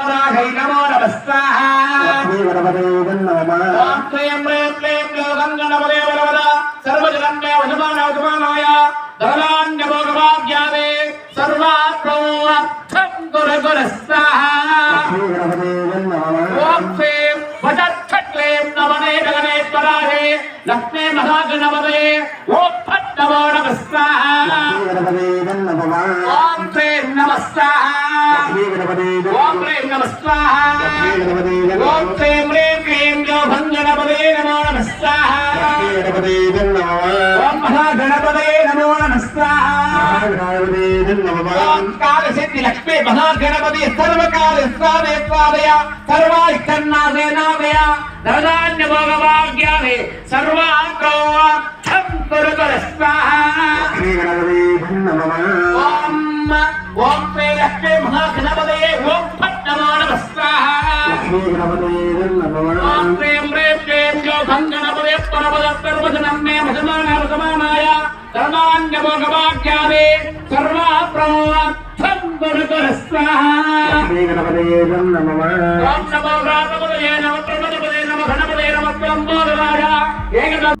పరాహై నమో నమస్కార లక్ష్మీ గణపతే నమ ఓం క్లీం హ్రీం క్లీం యోగం గణపదే వరవర సర్వజగన్మే వశమానాయ ధనాన్యభోగభాగ్యాదే సర్వాత్మోర్థం గురు గురు లక్ష్మీ గణపతే నమ ఓం శ్రీం వజత్క్లీం నమనే గగనేశ్వరాయ లక్ష్మీ మహాగణపదే ఓం ఫట్ నమో నమస్కార లక్ష్మీ గణపతే నమ ఓం శ్రీం నమస్కార లక్ష్మీ గణపతే ఓం హ్రీం నమస్కార లక్ష్మీ గణపతే ఓం శ్రీం హ్రీం క్లీం యోగం గణపదే నమో నమస్కార లక్ష్మీ గణపతే మహాగణపతయే ఓం ఫట్ నమో నమస్కార లక్ష్మీ గణపతే నమ ఓం హ్రీం హ్రీం క్లీం యోగం గణపతే పరమద సర్వజనం మే వశమానాయ వశమానాయ ధనాన్య భోగభాగ్యామి సర్వాగ్రోర్థం కురు కురు స్వాహ లక్ష్మీ గణపతే నమ ఓం నమో గణపతయే నమః గణపతయే నమః గణపతయే నమః బ్రహ్మోదరాయ ఏకద